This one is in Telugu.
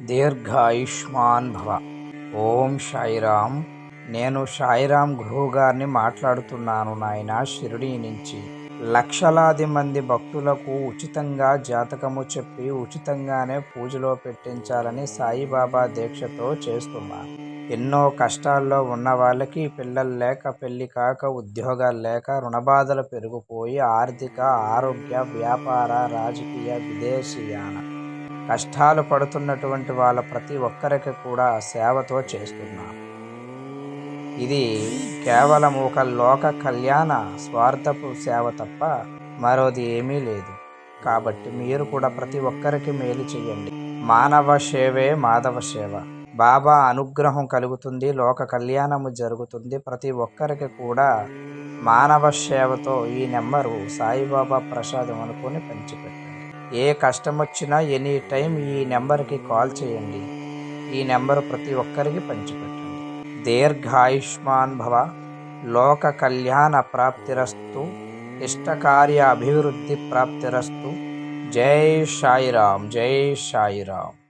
దీర్ఘాయుష్మాన్ భవ. ఓం సాయిరామ్ నేను సాయిరామ్ గురువు గారిని మాట్లాడుతున్నాను నాయన షిరిడి నుంచి. లక్షలాది మంది భక్తులకు ఉచితంగా జాతకము చెప్పి ఉచితంగానే పూజలో పెట్టించాలని సాయిబాబా దీక్షతో చేస్తున్నాను ఎన్నో కష్టాల్లో ఉన్న వాళ్ళకి పిల్లలు లేక పెళ్ళి కాక ఉద్యోగాలు లేక రుణబాధలు పెరిగిపోయి ఆర్థిక ఆరోగ్య వ్యాపార రాజకీయ విదేశీయాన కష్టాలు పడుతున్నటువంటి వాళ్ళ ప్రతి ఒక్కరికి కూడా సేవతో చేస్తున్నాను ఇది కేవలం ఒక లోక కళ్యాణ స్వార్థపు సేవ తప్ప మరోది ఏమీ లేదు. కాబట్టి మీరు కూడా ప్రతి ఒక్కరికి మేలు చేయండి. మానవ సేవే మాధవ సేవ. బాబా అనుగ్రహం కలుగుతుంది లోక కళ్యాణము జరుగుతుంది. ప్రతి ఒక్కరికి కూడా మానవ సేవతో ఈ నెంబరు సాయిబాబా ప్రసాదం అనుకుని పంచిపెట్టారు ఏ కష్టం వచ్చినా ఎనీ టైం ఈ నెంబర్కి కాల్ చేయండి. ఈ నెంబరు ప్రతి ఒక్కరికి పంచిపెట్టండి. దీర్ఘాయుష్మాన్ భవ లోక కళ్యాణ ప్రాప్తిరస్తు ఇష్టకార్య అభివృద్ధి ప్రాప్తిరస్తు. జై సాయిరామ్ జై సాయిరామ్.